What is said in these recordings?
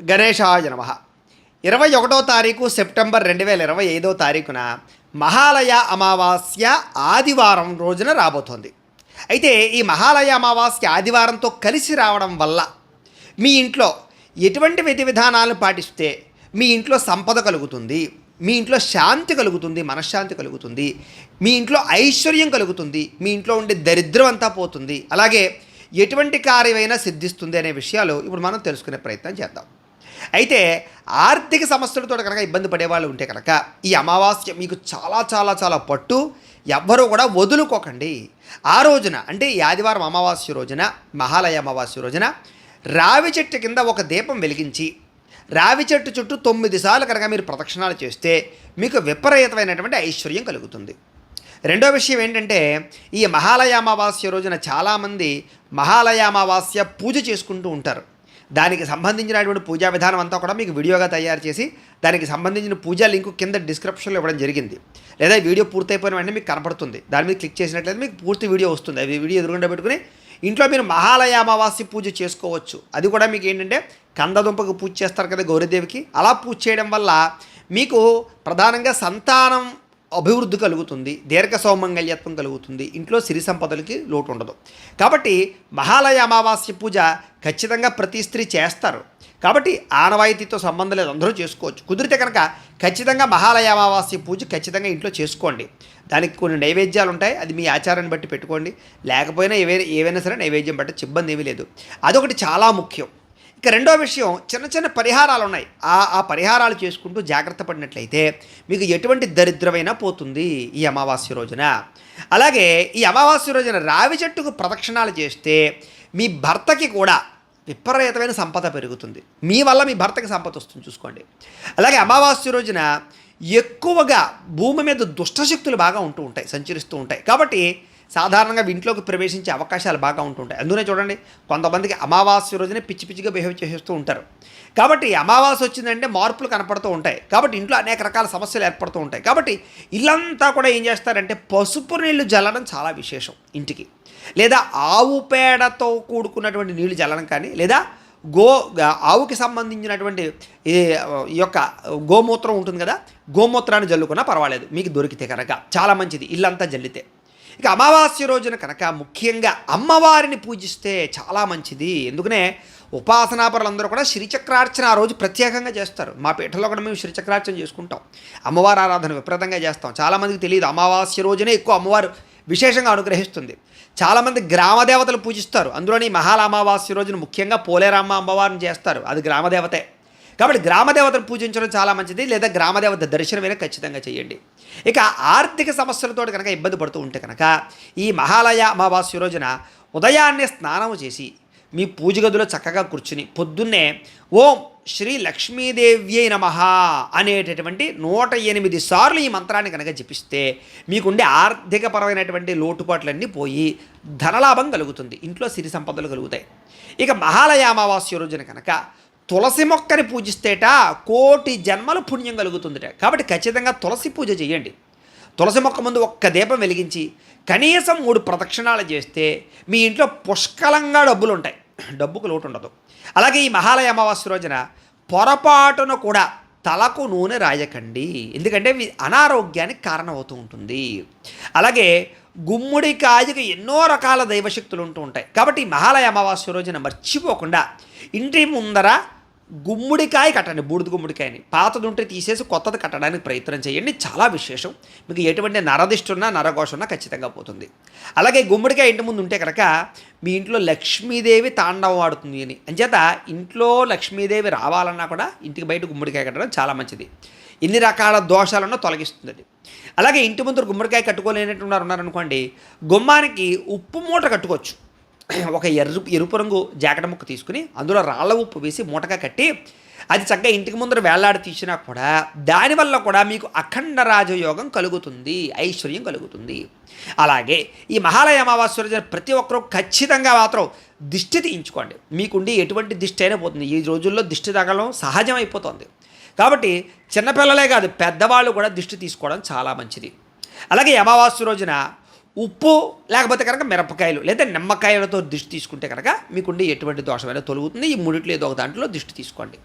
గణేశాయ నమ. ఇరవై ఒకటో తారీఖు సెప్టెంబర్ రెండు వేల ఇరవై ఐదో తారీఖున మహాలయ అమావాస్య ఆదివారం రోజున రాబోతోంది. అయితే ఈ మహాలయ అమావాస్య ఆదివారంతో కలిసి రావడం వల్ల మీ ఇంట్లో ఎటువంటి విధి విధానాలను పాటిస్తే మీ ఇంట్లో సంపద కలుగుతుంది మీ ఇంట్లో శాంతి కలుగుతుంది మనశ్శాంతి కలుగుతుంది మీ ఇంట్లో ఐశ్వర్యం కలుగుతుంది మీ ఇంట్లో ఉండే దరిద్రం అంతా పోతుంది. అలాగే ఎటువంటి కార్యమైనా సిద్ధిస్తుంది అనే విషయాలు ఇప్పుడు మనం తెలుసుకునే ప్రయత్నం చేద్దాం. అయితే ఆర్థిక సమస్యలతో కనుక ఇబ్బంది పడేవాళ్ళు ఉంటే కనుక ఈ అమావాస్య మీకు చాలా చాలా చాలా పట్టు. ఎవ్వరూ కూడా వదులుకోకండి. ఆ రోజున అంటే ఈ ఆదివారం అమావాస్య రోజున మహాలయ అమావాస్య రోజున రావి చెట్టు కింద ఒక దీపం వెలిగించి రావి చెట్టు చుట్టూ తొమ్మిది సార్లు కనుక మీరు ప్రదక్షిణాలు చేస్తే మీకు విపరీతమైనటువంటి ఐశ్వర్యం కలుగుతుంది. రెండో విషయం ఏంటంటే ఈ మహాలయ అమావాస్య రోజున చాలామంది మహాలయ అమావాస్య పూజ చేసుకుంటూ ఉంటారు. దానికి సంబంధించినటువంటి పూజా విధానం అంతా కూడా మీకు వీడియోగా తయారు చేసి దానికి సంబంధించిన పూజా లింకు కింద డిస్క్రిప్షన్లో ఇవ్వడం జరిగింది. లేదా వీడియో పూర్తయిపోయిన వెంటనే మీకు కనపడుతుంది. దాని మీద క్లిక్ చేసినట్లయితే మీకు పూర్తి వీడియో వస్తుంది. అది వీడియో ఎదురుగుండా పెట్టుకుని ఇంట్లో మీరు మహాలయ అమావాస్య పూజ చేసుకోవచ్చు. అది కూడా మీకు ఏంటంటే కందదుంపకు పూజ చేస్తారు కదా గౌరీదేవికి. అలా పూజ చేయడం వల్ల మీకు ప్రధానంగా సంతానం అభివృద్ధి కలుగుతుంది దీర్ఘ సౌమంగళ్యత్వం కలుగుతుంది ఇంట్లో సిరి సంపదలకి లోటు ఉండదు కాబట్టి మహాలయ అమావాస్య పూజ ఖచ్చితంగా ప్రతి స్త్రీ చేస్తారు. కాబట్టి ఆనవాయితీతో సంబంధం లేదు అందరూ చేసుకోవచ్చు. కుదిరితే కనుక ఖచ్చితంగా మహాలయ అమావాస్య పూజ ఖచ్చితంగా ఇంట్లో చేసుకోండి. దానికి కొన్ని నైవేద్యాలు ఉంటాయి అది మీ ఆచారాన్ని బట్టి పెట్టుకోండి. లేకపోయినా ఏవైనా ఏవైనా సరే నైవేద్యం బట్టి ఇబ్బంది ఏమీ లేదు. అదొకటి చాలా ముఖ్యం. ఇక రెండో విషయం చిన్న చిన్న పరిహారాలు ఉన్నాయి ఆ ఆ పరిహారాలు చేసుకుంటూ జాగ్రత్త పడినట్లయితే మీకు ఎటువంటి దరిద్రమైనా పోతుంది ఈ అమావాస్య రోజున. అలాగే ఈ అమావాస్య రోజున రావి చెట్టుకు ప్రదక్షిణాలు చేస్తే మీ భర్తకి కూడా విపరీతమైన సంపద పెరుగుతుంది. మీ వల్ల మీ భర్తకి సంపద వస్తుంది చూసుకోండి. అలాగే అమావాస్య రోజున ఎక్కువగా భూమి మీద దుష్టశక్తులు బాగా ఉంటూ ఉంటాయి సంచరిస్తూ ఉంటాయి. కాబట్టి సాధారణంగా ఇంట్లోకి ప్రవేశించే అవకాశాలు బాగా ఉంటుంటాయి. అందునే చూడండి కొంతమందికి అమావాస్య రోజునే పిచ్చి పిచ్చిగా బిహేవ్ చేసేస్తూ ఉంటారు. కాబట్టి అమావాస్య వచ్చిందంటే మార్పులు కనపడుతూ ఉంటాయి. కాబట్టి ఇంట్లో అనేక రకాల సమస్యలు ఏర్పడుతూ ఉంటాయి. కాబట్టి ఇల్లంతా కూడా ఏం చేస్తారంటే పసుపు నీళ్ళు జల్లడం చాలా విశేషం ఇంటికి. లేదా ఆవు పేడతో కూడుకున్నటువంటి నీళ్ళు జల్లడం కానీ లేదా గో ఆవుకి సంబంధించినటువంటి ఈ ఈ యొక్క గోమూత్రం ఉంటుంది కదా గోమూత్రాన్ని జల్లుకున్నా పర్వాలేదు మీకు దొరికితే కనుక. చాలా మంచిది ఇల్లంతా జల్లితే. ఇక అమావాస్య రోజున కనుక ముఖ్యంగా అమ్మవారిని పూజిస్తే చాలా మంచిది. ఎందుకనే ఉపాసనాపరులందరూ కూడా శ్రీచక్రార్చన ఆ రోజు ప్రత్యేకంగా చేస్తారు. మా పీఠంలో కూడా మేము శ్రీచక్రార్చన చేసుకుంటాం. అమ్మవారి ఆరాధన విపరీతంగా చేస్తాం. చాలామందికి తెలియదు అమావాస్య రోజునే ఎక్కువ అమ్మవారు విశేషంగా అనుగ్రహిస్తుంది. చాలామంది గ్రామదేవతలు పూజిస్తారు. అందులోని మహాల అమావాస్య రోజున ముఖ్యంగా పోలేరమ్మ అమ్మవారిని చేస్తారు. అది గ్రామదేవతే. కాబట్టి గ్రామదేవతను పూజించడం చాలా మంచిది లేదా గ్రామదేవత దర్శనమైనా ఖచ్చితంగా చేయండి. ఇక ఆర్థిక సమస్యలతో కనుక ఇబ్బంది పడుతూ ఉంటే కనుక ఈ మహాలయ అమావాస్య రోజున ఉదయాన్నే స్నానం చేసి మీ పూజ గదిలో చక్కగా కూర్చుని పొద్దున్నే ఓం శ్రీ లక్ష్మీదేవ్యై నమ అనేటటువంటి నూట ఎనిమిది సార్లు ఈ మంత్రాన్ని కనుక జపిస్తే మీకుండే ఆర్థికపరమైనటువంటి లోటుపాట్లన్నీ పోయి ధనలాభం కలుగుతుంది ఇంట్లో సిరి సంపదలు కలుగుతాయి. ఇక మహాలయ అమావాస్య రోజున కనుక తులసి మొక్కని పూజిస్తేట కోటి జన్మల పుణ్యం కలుగుతుందిట. కాబట్టి ఖచ్చితంగా తులసి పూజ చేయండి. తులసి మొక్క ముందు ఒక్క దీపం వెలిగించి కనీసం మూడు ప్రదక్షిణాలు చేస్తే మీ ఇంట్లో పుష్కలంగా డబ్బులు ఉంటాయి డబ్బుకు లోటు ఉండదు అలాగే ఈ మహాలయ అమావాస్య రోజున పొరపాటున కూడా తలకు నూనె రాయకండి. ఎందుకంటే అనారోగ్యానికి కారణమవుతూ ఉంటుంది. అలాగే గుమ్మడికాయకు ఎన్నో రకాల దైవశక్తులు ఉంటూ ఉంటాయి. కాబట్టి ఈ మహాలయ అమావాస్య రోజున మర్చిపోకుండా ఇంటి ముందర గుమ్మడికాయ కట్టండి బూడిద గుమ్మడికాయని. పాతది ఉంటే తీసేసి కొత్తది కట్టడానికి ప్రయత్నం చేయండి చాలా విశేషం. మీకు ఎటువంటి నరదిష్టి ఉన్నా నరఘోష ఉన్నా ఖచ్చితంగా పోతుంది. అలాగే గుమ్మడికాయ ఇంటి ముందు ఉంటే కనుక మీ ఇంట్లో లక్ష్మీదేవి తాండవం ఆడుతుంది అని. అంచేత ఇంట్లో లక్ష్మీదేవి రావాలన్నా కూడా ఇంటికి బయట గుమ్మడికాయ కట్టడం చాలా మంచిది. ఎన్ని రకాల దోషాలున్నా తొలగిస్తుంది. అది అలాగే ఇంటి ముందు గుమ్మడికాయ కట్టుకోలేనట్టున్నారు ఉన్నారనుకోండి గుమ్మానికి ఉప్పు మూట కట్టుకోవచ్చు. ఒక ఎర్రు ఎరుపు రంగు జాకెట్ ముక్క తీసుకుని అందులో రాళ్ళ ఉప్పు వేసి మూటగా కట్టి అది చక్కగా ఇంటికి ముందర వేలాడి తీసినా కూడా దానివల్ల కూడా మీకు అఖండ రాజయోగం కలుగుతుంది ఐశ్వర్యం కలుగుతుంది. అలాగే ఈ మహాలయ అమావాస్య రోజున ప్రతి ఒక్కరూ ఖచ్చితంగా మాత్రం దిష్టి తీయించుకోండి. మీకుండి ఎటువంటి దిష్టి అయినా పోతుంది. ఈ రోజుల్లో దిష్టి తగలం సహజం అయిపోతుంది కాబట్టి చిన్నపిల్లలే కాదు పెద్దవాళ్ళు కూడా దిష్టి తీసుకోవడం చాలా మంచిది. అలాగే అమావాస్య రోజున ఉప్పు లేకపోతే కనుక మిరపకాయలు లేదా నిమ్మకాయలతో దిష్టి తీసుకుంటే కనుక మీకుండే ఎటువంటి దోషమైనా తొలుగుతుంది. ఈ మూడిట్లో ఏదో ఒక దాంట్లో దిష్టి తీసుకోండి.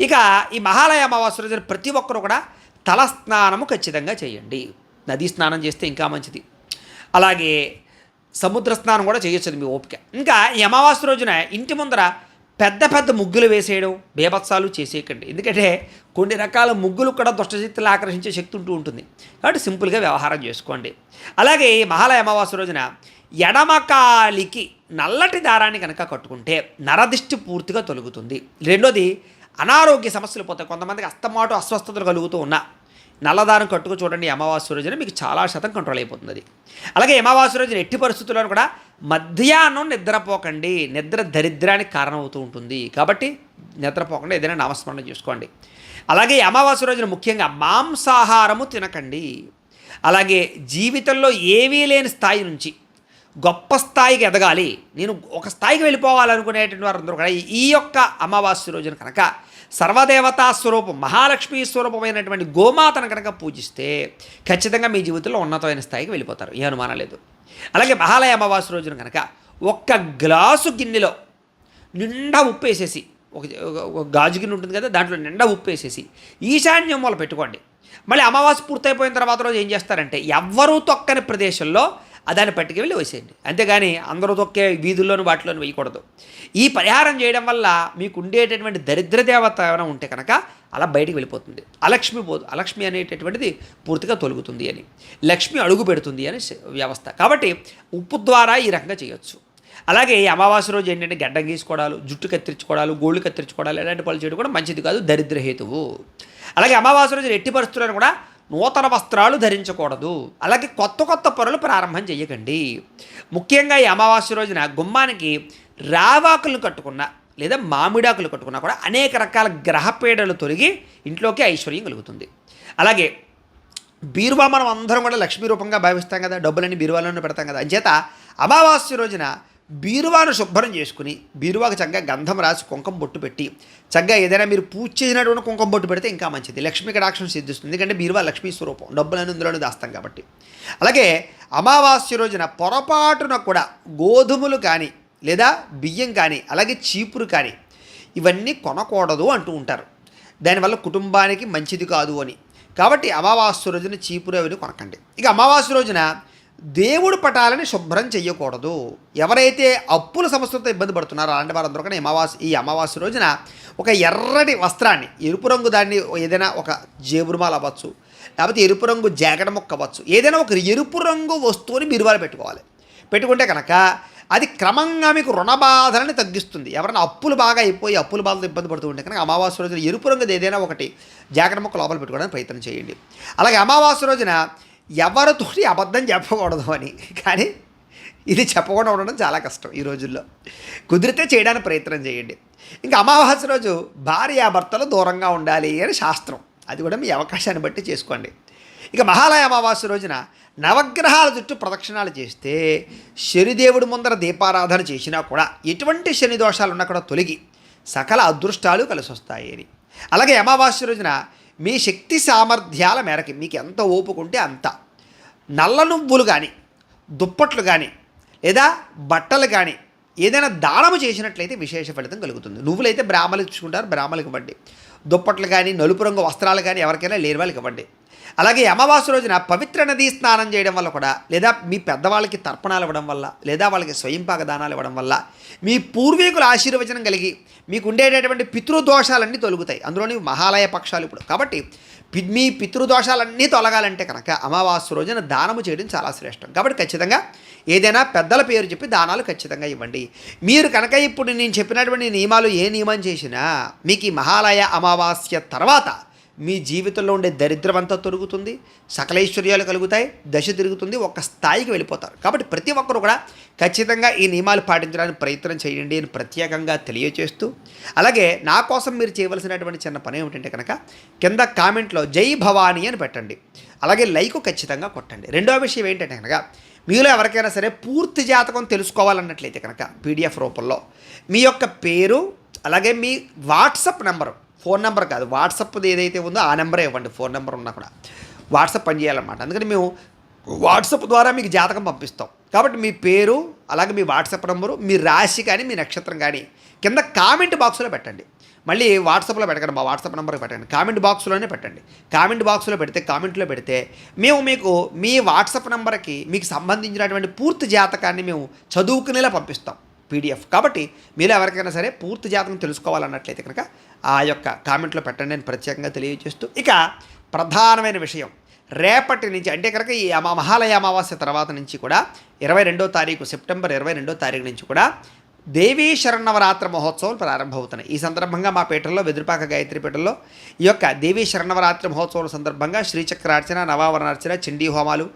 ఇక ఈ మహాలయ అమావాస్య రోజున ప్రతి ఒక్కరు కూడా తల స్నానము ఖచ్చితంగా చేయండి. నదీ స్నానం చేస్తే ఇంకా మంచిది. అలాగే సముద్ర స్నానం కూడా చేయొచ్చు మీ ఓపిక. ఇంకా ఈ అమావాస్య రోజున ఇంటి ముందర పెద్ద పెద్ద ముగ్గులు వేసేయడం బేభత్సాలు చేసేయకండి. ఎందుకంటే కొన్ని రకాల ముగ్గులు కూడా దుష్టశక్తులు ఆకర్షించే శక్తి ఉంటూ ఉంటుంది. కాబట్టి సింపుల్గా వ్యవహారం చేసుకోండి. అలాగే ఈ మహాలయ అమావాస్య రోజున ఎడమకాలికి నల్లటి దారాన్ని కనుక కట్టుకుంటే నరదిష్టి పూర్తిగా తొలుగుతుంది. రెండోది అనారోగ్య సమస్యలు పోతాయి. కొంతమందికి అస్తమాటు అస్వస్థతలు కలుగుతూ ఉన్నా నల్లదారం కట్టుకు చూడండి అమావాస్య రోజున. మీకు చాలా శాతం కంట్రోల్ అయిపోతుంది అది. అలాగే అమావాస్య రోజున ఎట్టి పరిస్థితుల్లోనూ కూడా మధ్యాహ్నం నిద్రపోకండి. నిద్ర దరిద్రానికి కారణమవుతూ ఉంటుంది. కాబట్టి నిద్రపోకుండా ఏదైనా నామస్మరణ చేసుకోండి. అలాగే అమావాస్య రోజున ముఖ్యంగా మాంసాహారము తినకండి. అలాగే జీవితంలో ఏవీ లేని స్థాయి నుంచి గొప్ప స్థాయికి ఎదగాలి. నేను ఒక స్థాయికి వెళ్ళిపోవాలనుకునేటువంటి వారందరూ కూడా ఈ యొక్క అమావాస్య రోజున కనుక సర్వదేవతా స్వరూపం మహాలక్ష్మి స్వరూపమైనటువంటి గోమాతను కనుక పూజిస్తే ఖచ్చితంగా మీ జీవితంలో ఉన్నతమైన స్థాయికి వెళ్ళిపోతారు. ఏ అనుమానం లేదు. అలాగే మహాలయ అమావాస్య రోజున కనుక ఒక్క గ్లాసు గిన్నెలో నిండా ఉప్పు వేసేసి ఒక గాజు గిన్నె ఉంటుంది కదా దాంట్లో నిండా ఉప్పు వేసేసి ఈశాన్యం మూల పెట్టుకోండి. మళ్ళీ అమావాస్య పూర్తయిపోయిన తర్వాత రోజు ఏం చేస్తారంటే ఎవ్వరూ తొక్కని ప్రదేశంలో దాన్ని పట్టుకు వెళ్ళి వేసేయండి అంతేగాని అందరూ తొక్కే వీధుల్లోనూ వాటిలోనూ వేయకూడదు ఈ పరిహారం చేయడం వల్ల మీకు ఉండేటటువంటి దరిద్ర దేవత ఏమైనా ఉంటే కనుక అలా బయటికి వెళ్ళిపోతుంది. అలక్ష్మి పోదు అలక్ష్మి అనేటటువంటిది పూర్తిగా తొలుగుతుంది అని. లక్ష్మి అడుగు పెడుతుంది అని వ్యవస్థ. కాబట్టి ఉప్పు ద్వారా ఈ రకంగా చేయొచ్చు. అలాగే ఈ అమావాస్య రోజు ఏంటంటే గడ్డం గీసుకోవడాలు జుట్టు కత్తిరించుకోవడాలు గోళ్ళు కత్తిరించుకోవడాలు ఇలాంటి పనులు చేయడం కూడా మంచిది కాదు దరిద్ర హేతువు. అలాగే అమావాస్య రోజు ఎట్టి పరిస్థితులను కూడా నూతన వస్త్రాలు ధరించకూడదు. అలాగే కొత్త కొత్త పనులు ప్రారంభం చేయకండి ముఖ్యంగా ఈ అమావాస్య రోజున గుమ్మానికి రావాకులు కట్టుకున్న లేదా మామిడాకులు కట్టుకున్నా కూడా అనేక రకాల గ్రహపీడలు తొలగి ఇంట్లోకి ఐశ్వర్యం కలుగుతుంది. అలాగే బీరువా మనం అందరం కూడా లక్ష్మీ రూపంగా భావిస్తాం కదా డబ్బులన్నీ బీరువాలోనే పెడతాం కదా. అంచేత అమావాస్య రోజున బీరువాను శుభ్రం చేసుకుని బీరువాకు చక్కగా గంధం రాసి కుంకం బొట్టు పెట్టి చక్కగా ఏదైనా మీరు పూజ చేసినటువంటి కుంకం బొట్టు పెడితే ఇంకా మంచిది. లక్ష్మీ కటాక్షం సిద్ధిస్తుంది. ఎందుకంటే బీరువా లక్ష్మీ స్వరూపం. డబ్బులను ఇందులోనే దాస్తాం కాబట్టి. అలాగే అమావాస్య రోజున పొరపాటున కూడా గోధుమలు కానీ లేదా బియ్యం కానీ అలాగే చీపురు కానీ ఇవన్నీ కొనకూడదు అంటూ ఉంటారు. దానివల్ల కుటుంబానికి మంచిది కాదు అని. కాబట్టి అమావాస్య రోజున చీపురు అవి కొనకండి. ఇక అమావాస్య రోజున దేవుడు పటాలని శుభ్రం చేయకూడదు ఎవరైతే అప్పుల సమస్యలతో ఇబ్బంది పడుతున్నారో అలాంటి వారందరూ కూడా ఈ అమావాస్య ఈ అమావాస్య రోజున ఒక ఎర్రటి వస్త్రాన్ని ఎరుపు రంగు దాన్ని ఏదైనా ఒక జేబురుమాల అవ్వచ్చు లేకపోతే ఎరుపు రంగు జాకెట్ మొక్క అవ్వచ్చు ఏదైనా ఒక ఎరుపు రంగు వస్తువుని బిరువాలు పెట్టుకోవాలి. పెట్టుకుంటే కనుక అది క్రమంగా మీకు రుణ బాధలని తగ్గిస్తుంది. ఎవరైనా అప్పులు బాగా అయిపోయి అప్పుల బాధలు ఇబ్బంది పడుతూ ఉంటే కనుక అమావాస్య రోజున ఎరుపు రంగుది ఏదైనా ఒకటి జాకెట్ మొక్క లోపల పెట్టుకోవడానికి ప్రయత్నం చేయండి. అలాగే అమావాస్య రోజున ఎవరితోటి అబద్ధం చెప్పకూడదు అని. కానీ ఇది చెప్పకుండా ఉండడం చాలా కష్టం ఈ రోజుల్లో. కుదిరితే చేయడానికి ప్రయత్నం చేయండి. ఇంకా అమావాస్య రోజు భార్యాభర్తలు దూరంగా ఉండాలి అని శాస్త్రం. అది కూడా మీ అవకాశాన్ని బట్టి చేసుకోండి. ఇక మహాలయ అమావాస్య రోజున నవగ్రహాల చుట్టూ ప్రదక్షిణాలు చేస్తే శనిదేవుడి ముందర దీపారాధన చేసినా కూడా ఎటువంటి శని దోషాలు ఉన్నా కూడా తొలగి సకల అదృష్టాలు కలిసి వస్తాయి అని అలాగే అమావాస్య రోజున మీ శక్తి సామర్థ్యాల మేరకి మీకు ఎంత ఓపుకుంటే అంత. నల్ల నువ్వులు కానీ దుప్పట్లు కానీ లేదా బట్టలు కానీ ఏదైనా దానము చేసినట్లయితే విశేష ఫలితం కలుగుతుంది. నువ్వులైతే బ్రాహ్మలు ఇచ్చుకుంటారు బ్రాహ్మలకు ఇవ్వండి. దుప్పట్లు కానీ నలుపు రంగు వస్త్రాలు కానీ ఎవరికైనా లేని వాళ్ళకి ఇవ్వండి. అలాగే అమావాస్య రోజున పవిత్ర నదీ స్నానం చేయడం వల్ల కూడా లేదా మీ పెద్దవాళ్ళకి తర్పణాలు ఇవ్వడం వల్ల లేదా వాళ్ళకి స్వయంపాక దానాలు ఇవ్వడం వల్ల మీ పూర్వీకుల ఆశీర్వచనం కలిగి మీకు ఉండేటటువంటి పితృదోషాలన్నీ తొలుగుతాయి. అందులోని మహాలయ పక్షాలు ఇప్పుడు. కాబట్టి పి- మీ పితృదోషాలన్నీ తొలగాలంటే కనుక అమావాస్య రోజున దానము చేయడం చాలా శ్రేష్టం. కాబట్టి ఖచ్చితంగా ఏదైనా పెద్దల పేరు చెప్పి దానాలు ఖచ్చితంగా ఇవ్వండి. మీరు కనుక ఇప్పుడు నేను చెప్పినటువంటి నియమాలు ఏ నియమం చేసినా మీకు ఈ మహాలయ అమావాస్య తర్వాత మీ జీవితంలో ఉండే దరిద్రం అంతా తొలుగుతుంది సకలైశ్వర్యాలు కలుగుతాయి దశ తిరుగుతుంది ఒక స్థాయికి వెళ్ళిపోతారు. కాబట్టి ప్రతి ఒక్కరు కూడా ఖచ్చితంగా ఈ నియమాలు పాటించడానికి ప్రయత్నం చేయండి అని ప్రత్యేకంగా తెలియచేస్తూ అలాగే నా కోసం మీరు చేయవలసినటువంటి చిన్న పని ఏమిటంటే కనుక కింద కామెంట్లో జై భవానీ అని పెట్టండి. అలాగే లైక్ ఖచ్చితంగా కొట్టండి. రెండో విషయం ఏంటంటే కనుక మీలో ఎవరికైనా సరే పూర్తి జాతకం తెలుసుకోవాలన్నట్లయితే కనుక పీడిఎఫ్ రూపంలో మీ యొక్క పేరు అలాగే మీ వాట్సప్ నెంబరు ఫోన్ నెంబర్ కాదు వాట్సప్ ఏదైతే ఉందో ఆ నెంబరే ఇవ్వండి ఫోన్ నెంబర్ ఉన్నా కూడా. వాట్సాప్ పనిచేయాలన్నమాట అందుకని మేము వాట్సాప్ ద్వారా మీకు జాతకం పంపిస్తాం. కాబట్టి మీ పేరు అలాగే మీ వాట్సాప్ నెంబరు మీ రాశి కానీ మీ నక్షత్రం కానీ కింద కామెంట్ బాక్స్లో పెట్టండి. మళ్ళీ వాట్సాప్లో పెట్టకండి మా వాట్సాప్ నెంబర్కి పెట్టండి. కామెంట్ బాక్స్లోనే పెట్టండి. కామెంట్ బాక్స్లో పెడితే కామెంట్లో పెడితే మేము మీకు మీ వాట్సాప్ నెంబర్కి మీకు సంబంధించినటువంటి పూర్తి జాతకాన్ని మేము చదువుకునేలా పంపిస్తాం. పీడిఎఫ్. కాబట్టి మీరు ఎవరికైనా సరే పూర్తి జాతకం తెలుసుకోవాలన్నట్లయితే కనుక ఆ యొక్క కామెంట్లో పెట్టండి. నేను ప్రత్యేకంగా తెలియజేస్తూ ఇక ప్రధానమైన విషయం. రేపటి నుంచి అంటే కనుక ఈ అమా మహాలయ అమావాస్య తర్వాత నుంచి కూడా ఇరవై రెండో తారీఖు సెప్టెంబర్ ఇరవై రెండో తారీఖు నుంచి కూడా దేవీ శరణవరాత్ర మహోత్సవాలు ప్రారంభమవుతున్నాయి. ఈ సందర్భంగా మా పీఠంలో వెదురుపాక గాయత్రి పీఠంలో ఈ యొక్క దేవీ శరణవరాత్రి మహోత్సవాల సందర్భంగా శ్రీచక్రార్చన నవావరణార్చన చండీ హోమాలు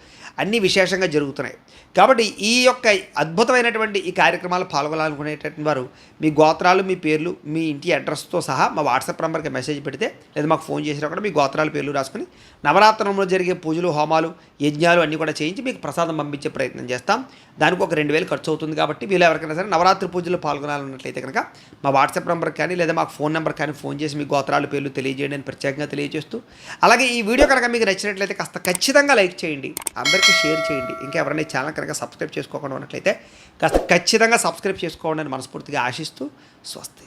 అన్నీ విశేషంగా జరుగుతున్నాయి. కాబట్టి ఈ యొక్క అద్భుతమైనటువంటి ఈ కార్యక్రమాలు పాల్గొనాలనుకునేటటువంటి వారు మీ గోత్రాలు మీ పేర్లు మీ ఇంటి అడ్రస్తో సహా మా వాట్సాప్ నెంబర్కి మెసేజ్ పెడితే లేదా మాకు ఫోన్ చేసినా కూడా మీ గోత్రాలు పేర్లు రాసుకుని నవరాత్రంలో జరిగే పూజలు హోమాలు యజ్ఞాలు అన్నీ కూడా చేయించి మీకు ప్రసాదం పంపించే ప్రయత్నం చేస్తాం. దానికి ఒక రెండు వేలు ఖర్చు అవుతుంది కాబట్టి మీరు ఎవరికైనా సరే నవరాత్రి పూజలు పాల్గొనాలన్నట్లయితే కనుక మా వాట్సాప్ నెంబర్ కానీ లేదా మాకు ఫోన్ నెంబర్ కానీ ఫోన్ చేసి మీ గోత్రాలు పేర్లు తెలియజేయండి అని ప్రత్యేకంగా తెలియజేస్తూ అలాగే ఈ వీడియో కనుక మీకు నచ్చినట్లయితే కాస్త ఖచ్చితంగా లైక్ చేయండి. అందరికీ షేర్ చేయండి. ఇంకా ఎవరైనా ఛానల్ కనుక సబ్స్క్రైబ్ చేసుకోకుండా ఉన్నట్లయితే కాస్త ఖచ్చితంగా సబ్స్క్రైబ్ చేసుకోవాలని మనస్ఫూర్తిగా ఆశిస్తూ స్వస్తి.